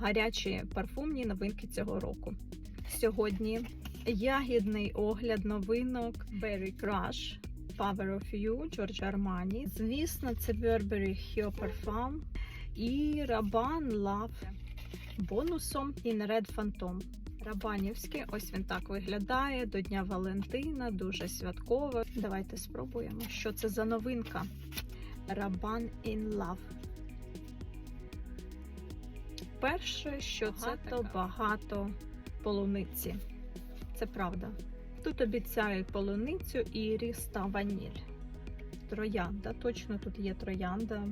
гарячі парфумні новинки цього року. Сьогодні ягідний огляд новинок Berry Crush Power of You Giorgio Armani. Звісно, це Burberry Hio Parfum і Rabanne Love бонусом In Red Phantom. Рабанівський, ось він так виглядає до Дня Валентина, дуже святково. Давайте спробуємо, що це за новинка. Рабан in Love. Перше, що це то багато полуниці. Це правда. Тут обіцяють полуницю, іріс та ваніль. Троянда. Точно тут є троянда.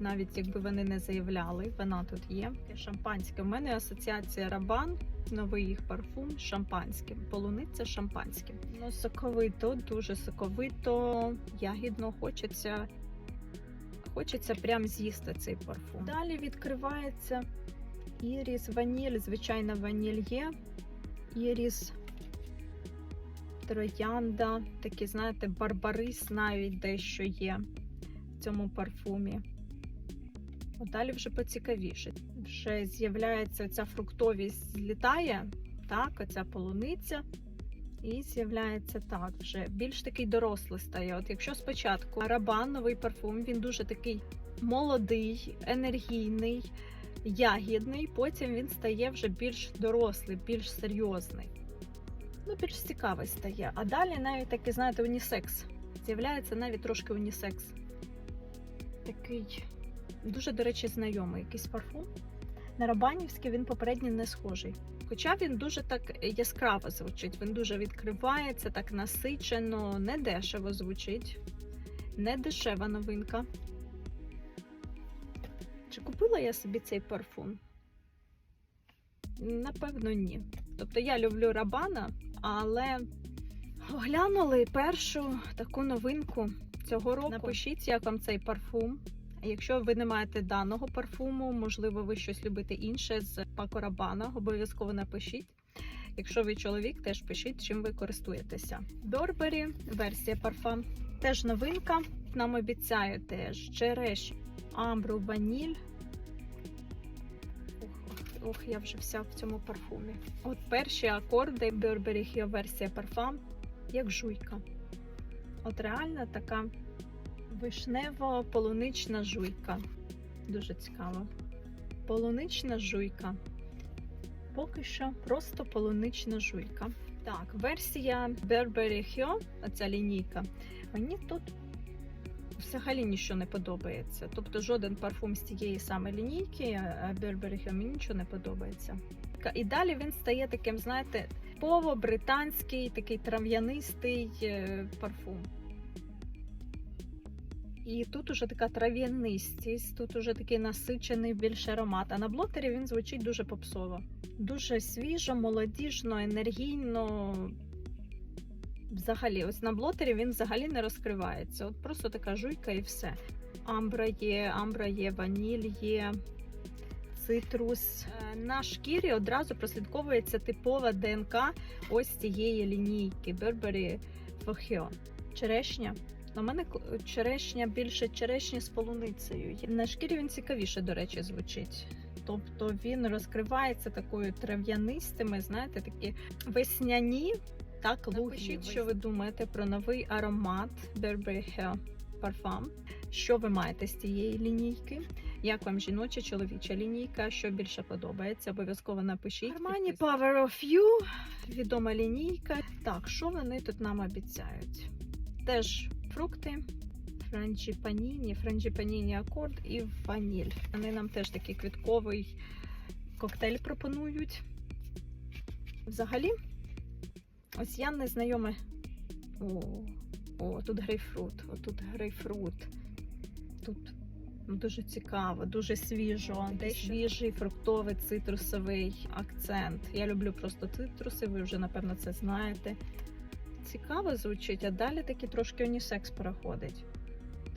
Навіть якби вони не заявляли, вона тут є. Шампанське. У мене асоціація Рабан, новий їх парфум з шампанським. Полуниця шампанським. Ну, соковито, дуже соковито, ягідно хочеться. Хочеться прям з'їсти цей парфум. Далі відкривається іріс, ваніль, звичайна ваніль є. Іріс, троянда, такі, знаєте, барбарис навіть дещо є в цьому парфумі. Далі вже поцікавіше. Вже з'являється ця фруктовість злітає, так, оця полуниця. І з'являється так, вже більш такий дорослий стає. От якщо спочатку Рабан, новий парфум, він дуже такий молодий, енергійний, ягідний, потім він стає вже більш дорослий, більш серйозний. Ну, більш цікавий стає. А далі навіть такий, знаєте, унісекс. З'являється навіть трошки унісекс. Такий дуже, до речі, знайомий якийсь парфум. На Рабанівський він попередньо не схожий. Хоча він дуже так яскраво звучить, він дуже відкривається, так насичено, не дешево звучить, не дешева новинка. Чи купила я собі цей парфум? Напевно, ні. Тобто я люблю Рабана, але оглянули першу таку новинку цього року. Напишіть, як вам цей парфум. Якщо ви не маєте даного парфуму, можливо, ви щось любите інше з Пако Рабана, обов'язково напишіть. Якщо ви чоловік, теж пишіть, чим ви користуєтеся. Burberry, версія парфум. Теж новинка. Нам обіцяють теж череш, амбру, ваніль. Ох, ох, я вже вся в цьому парфумі. От перші акорди Burberry Hio версія парфум, як жуйка. От реально така вишнево-полунична жуйка. Дуже цікаво. Полунична жуйка. Поки що просто полунична жуйка. Так, версія Burberry Hio, оця лінійка, мені тут взагалі нічого не подобається. Тобто жоден парфум з тієї саме лінійки, а Burberry мені нічого не подобається. І далі він стає таким, знаєте, пово-британський, такий трав'янистий е, парфум. І тут уже така трав'янистість, тут уже такий насичений більш аромат. А на блотері він звучить дуже попсово. Дуже свіжо, молодіжно, енергійно. Взагалі, ось на блотері він взагалі не розкривається. От просто така жуйка і все. Амбра є, амбра є, ваніль є, цитрус. Е, На шкірі одразу прослідковується типова ДНК ось цієї лінійки Burberry Fahio. Черешня. На мене черешня більше черешня з полуницею. На шкірі він цікавіше, до речі, звучить. Тобто він розкривається такою трав'янистими, знаєте, такі весняні, так луги. Напишіть, що ви думаєте про новий аромат Burberry Hair Parfum. Що ви маєте з цієї лінійки? Як вам жіноча, чоловіча лінійка? Що більше подобається? Обов'язково напишіть. Armani Power of You, відома лінійка. Так, що вони тут нам обіцяють? Теж фрукти, франджіпаніні, франджіпаніні акорд і ваніль. Вони нам теж такий квітковий коктейль пропонують. Взагалі, ось я не знайома. О, о, тут грейпфрут, отут грейпфрут. Тут дуже цікаво, дуже свіжо, де свіжий фруктовий цитрусовий акцент. Я люблю просто цитруси, ви вже, напевно, це знаєте цікаво звучить, а далі таки трошки унісекс переходить.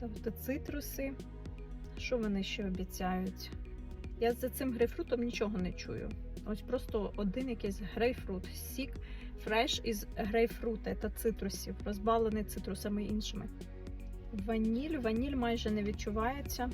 Тобто цитруси, що вони ще обіцяють? Я за цим грейпфрутом нічого не чую. Ось просто один якийсь грейпфрут, сік, фреш із грейпфрута та цитрусів, розбавлений цитрусами іншими. Ваніль, ваніль майже не відчувається.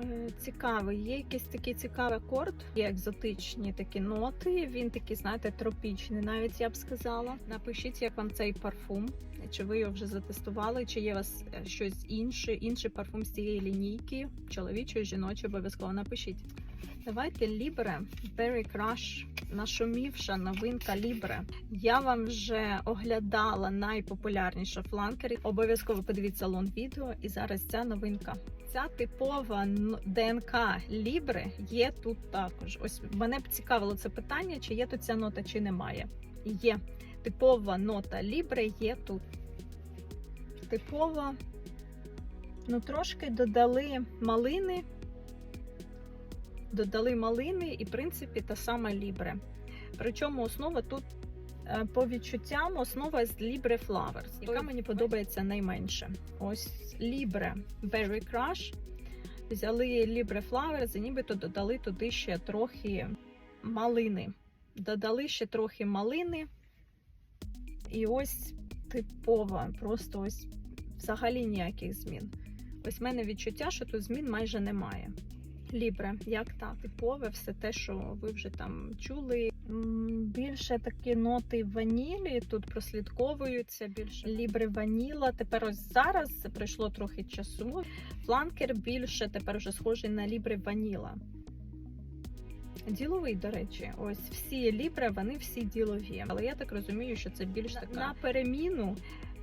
Е, Цікавий, є якийсь такий цікавий акорд, є екзотичні такі ноти. Він такий, знаєте, тропічний, навіть я б сказала. Напишіть, як вам цей парфум, чи ви його вже затестували, чи є у вас е, щось інше, інший парфум з цієї лінійки, чоловічої, жіночої, обов'язково напишіть. Давайте Libre Berry Crush, нашумівша новинка Libre. Я вам вже оглядала найпопулярніша фланкери. Обов'язково подивіться лон відео. І зараз ця новинка. Ця типова ДНК Libre є тут також. Ось мене б цікавило це питання, чи є тут ця нота, чи немає. Є типова нота Libre є тут. Типова. Ну, трошки додали малини додали малини і, в принципі, та сама Libre. Причому основа тут е, по відчуттям основа з Libre Flowers, яка мені подобається найменше. Ось Libre Berry Crush. Взяли Libre Flowers і нібито додали туди ще трохи малини. Додали ще трохи малини. І ось типова, просто ось взагалі ніяких змін. Ось в мене відчуття, що тут змін майже немає. Лібре, як так, типове, все те, що ви вже там чули. Більше такі ноти ванілі тут прослідковуються. Більше лібре ваніла. Тепер ось зараз пройшло трохи часу. Фланкер більше тепер вже схожий на лібре ваніла. Діловий, до речі, ось всі лібре, вони всі ділові. Але я так розумію, що це більш така на переміну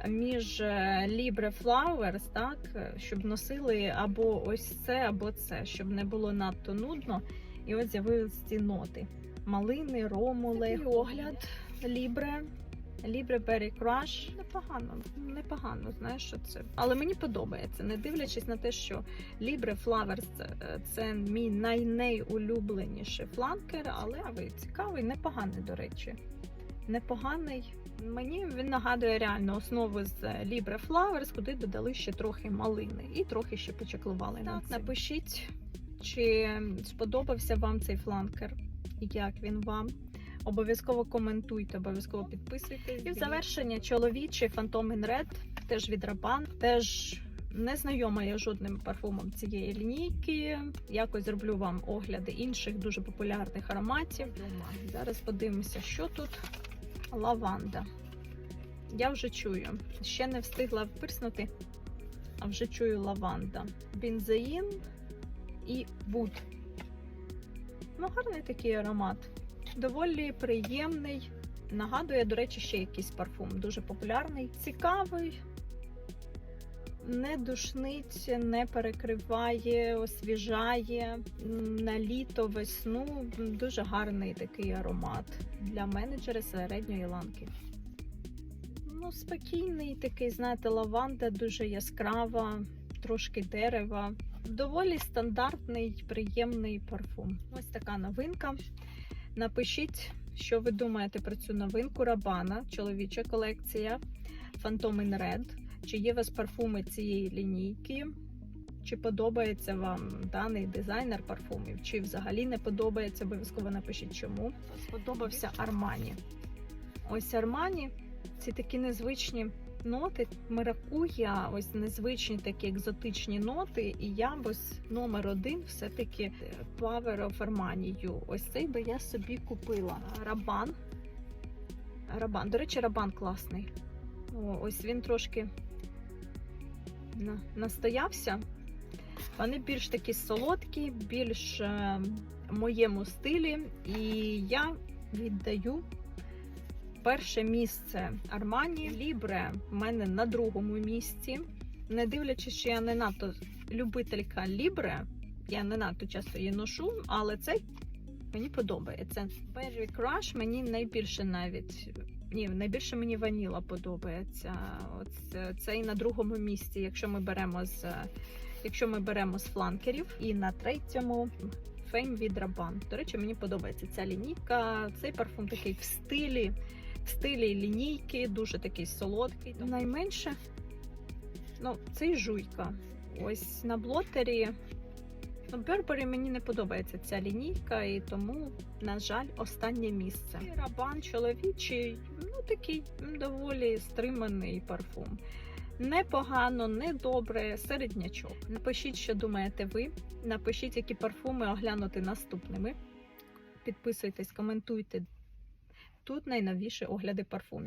між е, Libre Flowers, так, е, щоб носили або ось це, або це, щоб не було надто нудно. І ось з'явились ці ноти. Малини, ромули. Такий огляд Libre. Libre Berry Crush. Непогано, непогано, знаєш, що це. Але мені подобається, не дивлячись на те, що Libre Flowers е, це мій найнейулюбленіший фланкер, але цікавий, непоганий, до речі. Непоганий. Мені він нагадує реально основу з Libre Flowers, куди додали ще трохи малини і трохи ще почеклували. Так, напишіть, чи сподобався вам цей фланкер, як він вам. Обов'язково коментуйте, обов'язково підписуйтесь. І в завершення чоловічий Phantom in Red, теж від Raban, теж не знайома я жодним парфумом цієї лінійки. Якось зроблю вам огляди інших дуже популярних ароматів. Зараз подивимося, що тут. Лаванда. Я вже чую. Ще не встигла впирснути, а вже чую лаванда. Бензеїн і вуд. Ну, гарний такий аромат. Доволі приємний. Нагадує, до речі, ще якийсь парфум. Дуже популярний, цікавий, не душнить, не перекриває, освіжає на літо, весну. Дуже гарний такий аромат для менеджера середньої ланки. Ну, спокійний, такий, знаєте, лаванда, дуже яскрава, трошки дерева. Доволі стандартний, приємний парфум. Ось така новинка. Напишіть, що ви думаєте про цю новинку Рабана, чоловіча колекція Phantom in Red. Чи є у вас парфуми цієї лінійки? Чи подобається вам даний дизайнер парфумів? Чи взагалі не подобається? Обов'язково напишіть чому. Сподобався Армані. Ось Армані, ці такі незвичні ноти, маракуя, ось незвичні такі екзотичні ноти. І я б ось номер один все-таки Power of Armani. Ось цей би я собі купила. Рабан. Рабан. До речі, Рабан класний. О, ось він трошки настоявся. Вони більш такі солодкі, більш е, в моєму стилі. І я віддаю перше місце Армані. Лібре в мене на другому місці. Не дивлячись, що я не надто любителька Лібре, я не надто часто її ношу, але цей мені подобається. Berry Crush мені найбільше навіть. Ні, найбільше мені ваніла подобається. От цей на другому місці, якщо ми беремо з якщо ми беремо з фланкерів. І на третьому фейм від Рабан. До речі, мені подобається ця лінійка. Цей парфум такий в стилі, в стилі лінійки, дуже такий солодкий. Найменше, ну, цей жуйка. Ось на блотері. Бербері мені не подобається ця лінійка, і тому, на жаль, останнє місце. Рабан чоловічий, ну такий доволі стриманий парфум. Непогано, не добре, середнячок. Напишіть, що думаєте ви. Напишіть, які парфуми оглянути наступними. Підписуйтесь, коментуйте. Тут найновіші огляди парфумів.